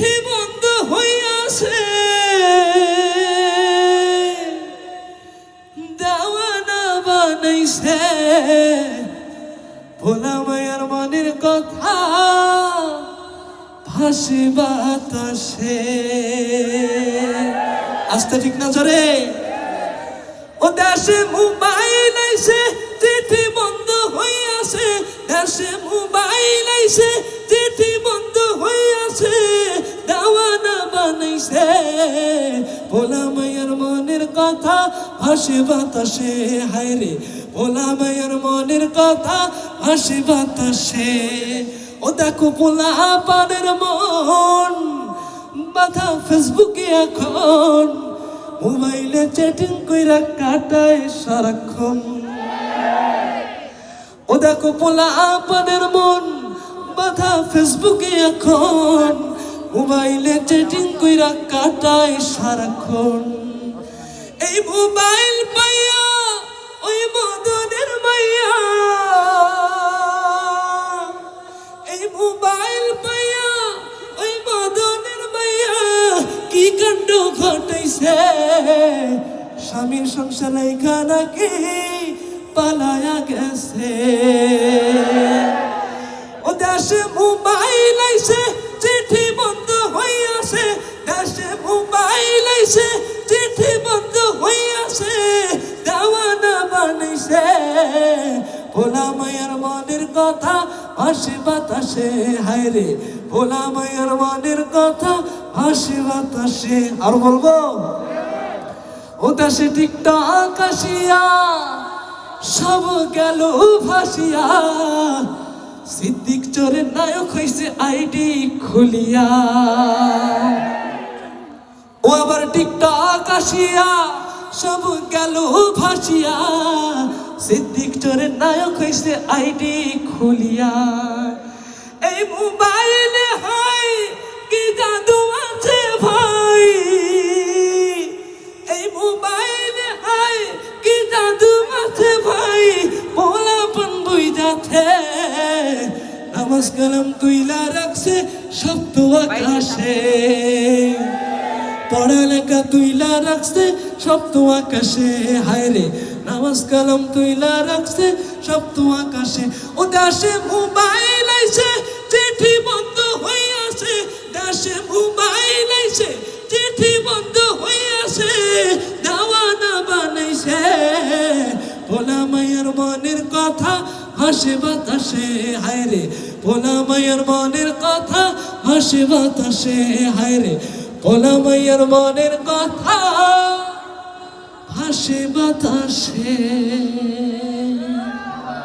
চিঠি বন্ধ হইয়াছে দেওয়ানা বানাইছে। ভোলা মায়ের মনের কথা ভাসি বাতাসে। আসতে ঠিক না জরে ও দেশে মোবাইল ভোলা মায়ের মনের কথা ভাসে বাতাসে হায়রে ভোলা মায়ের মনের কথা ভাসে বাতাসে। ও দেখো পোলা পানের মন, বাধা ফেসবুকে এখন। মোবাইলে চ্যাটিং কইরা কাটায় সারাক্ষণ। ও দেখো পোলা আপনের মন, বাধা ফেসবুকে এখন। মোবাইলে চ্যাটিং কইরা কাটায় সারাক্ষণ। এই মোবাইল পাইয়া, ওই মদনের মাইয়া। এই মোবাইল পাইয়া, ওই মদনের মাইয়া। কি কাণ্ড ঘটাইছে? স্বামীর সংসারে খানা কি পালায়া গেছে? ও দেশে মোবাইল ভোলা মায়ের মনের কথা, হাসি বাতাসে হায়রে ভোলা মায়ের মনের কথা, হাসি বাতাসে। আর বলব ও দেশে টিকটক আসিয়া সব গেল ভাসিয়া। সিদ্দিক চোরের নায়ক হইছে আইডি খুলিয়া। ও আবার টিকটক আসিয়া সব গেল ভাসিয়া। সিদ্দিক চোরের নায়ক হইছে আইডি খুলিয়া। এই মোবাইলে হাই কি জাদু আছে ভাই? এই মোবাইলে হাই কি জাদু আছে ভাই? পোলাপন বই যাচ্ছে, নামাজ কালাম তুইলা রাখছে সপ্ত আকাশে। পড়ালেখা তুইলা রাখছে সপ্ত আকাশে। হায় রে নামাজ কালাম তুইলা রাখছে সপ্ত আকাশে। ও দাসে মোবাইল আইছে চিঠি বন্ধ হইয়াছে দেশে মোবাইল আইছে চিঠি বন্ধ হইয়াছে দাওয়ানা বানাইছে। ভোলা মায়ের মনের কথা হাসে বাতাসে, হায় রে। ভোলা মায়ের মনের কথা হাসে বাতাসে, হায় রে। ভোলা মায়ের মনের কথা ভাসে বাতাসে।